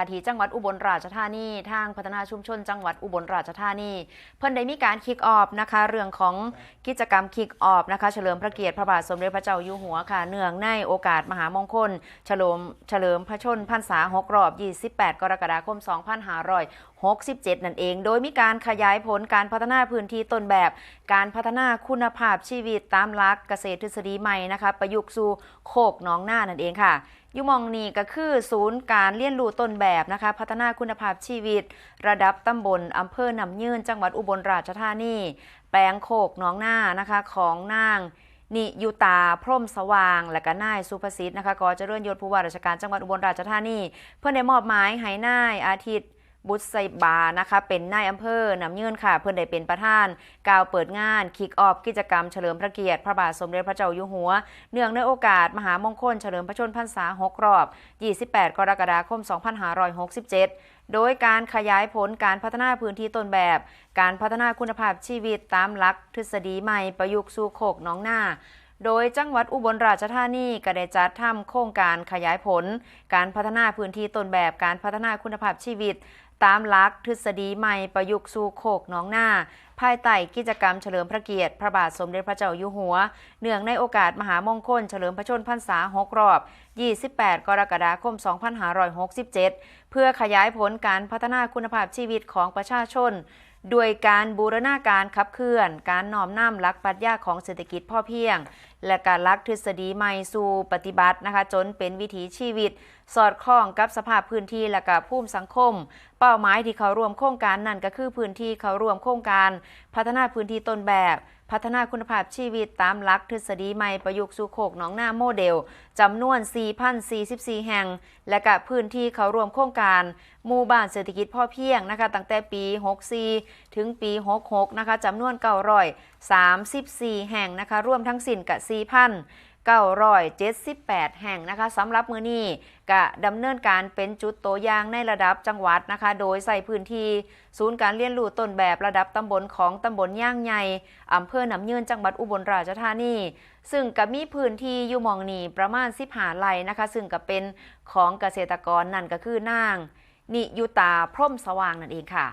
อาทิจังหวัดอุบลราชธานี ทางพัฒนาชุมชน จังหวัดอุบลราชธานี เพิ่นได้มีการคิกออฟนะคะ เรื่องของกิจกรรมคิกออฟนะคะ เฉลิมพระเกียรติพระบาทสมเด็จพระเจ้าอยู่หัวค่ะ เนื่องในโอกาสมหามงคล เฉลิมเฉลิมพระชนพรรษา6รอบ 28 กรกฎาคม 2567 นั่นเอง โดยมีการขยายผลการพัฒนาพื้นที่ต้นแบบ การพัฒนาคุณภาพชีวิตตามหลักเกษตรทฤษฎีใหม่นะคะ ประยุกต์สู่โคกหน้องหน้านั่นเองค่ะ ยูมองนีก็คือศูนย์การเรียนรู้ต้นแบบนะคะพัฒนาคุณภาพชีวิต ระดับตำบลอำเภอหนำยืนจังหวัดอุบลราชธานี แปลงโคกหน้องหน้านะคะของนางนิยุตาพรหมสว่าง และก็นายสุภสิทธิ์นะคะกอเจริญยศผู้ว่าราชการจังหวัดอุบลราชธานี เพื่อนได้มอบหมายให้นายอาทิตย์ บุตรไซบานะคะ เป็นนายอำเภอนำยืนค่ะ เพื่อนได้เป็นประธานกล่าวเปิดงานคิกออฟกิจกรรมเฉลิมพระเกียรติ พระบาทสมเด็จพระเจ้าอยู่หัว เนื่องในโอกาสมหามงคลเฉลิมพระชนมพรรษา 6 รอบ 28 กรกฎาคม 2567 โดยการขยายผลการพัฒนาพื้นที่ต้นแบบ การพัฒนาคุณภาพชีวิตตามหลัก ทฤษฎีใหม่ประยุกต์สู่โคกน้องหน้าโดยจังหวัดอุบลราชธานีก็ได้จัดทำโครงการขยายผล การพัฒนาพื้นที่ต้นแบบการพัฒนาคุณภาพชีวิต ตามหลักทฤษฎีใหม่ประยุกต์สู่โคกน้องหน้า ภายใต้กิจกรรมเฉลิมพระเกียรติ พระบาทสมเด็จพระเจ้าอยู่หัว เนื่องในโอกาสมหามงคลเฉลิมพระชนพรรษา6รอบ 28 กรกฎาคม 2567 เพื่อขยายผลการพัฒนาคุณภาพชีวิตของประชาชนด้วยการบูรณาการขับเคลื่อน การน้อมนำหลักปรัชญาของเศรษฐกิจพ่อเพียง และการลักทฤษฎีใหม่สู่ปฏิบัตินะคะ จนเป็นวิถีชีวิต สอดคล้องกับสภาพพื้นที่และกับภูมิสังคมเป้าหมายที่เขาร่วมโครงการนั่นก็คือพื้นที่เขาร่วมโครงการ พัฒนาพื้นที่ต้นแบบ พัฒนาคุณภาพชีวิตตามหลักทฤษฎีใหม่ประยุกต์สู่โคกหนองหน้าโมเดลจำนวน 4,044 แห่ง และกับพื้นที่เขาร่วมโครงการหมู่บ้านเศรษฐกิจพ่อเพียงนะคะตั้งแต่ปี 64 ถึงปี 66 นะคะจำนวน934 แห่งนะคะ ร่วมทั้งสิ้นกับ4,000 978 แห่งนะคะสำหรับมือนี้ก็ดำเนินการเป็นจุดโตวอย่างในระดับจังหวัดนะคะ โดยใส่พื้นที่ศูนย์การเรียนรู้ต้นแบบระดับตำบลของตำบลย่างใหญ่อำเภอหนำยืนจังหวัดอุบลราชธานี ซึ่งก็มีพื้นที่อยู่มองนีประมาณ15ไร่นะคะ ซึ่งก็เป็นของเกษตรกรนั่นก็คือนาง นิยุตาพรหมสว่างนั่นเองค่ะ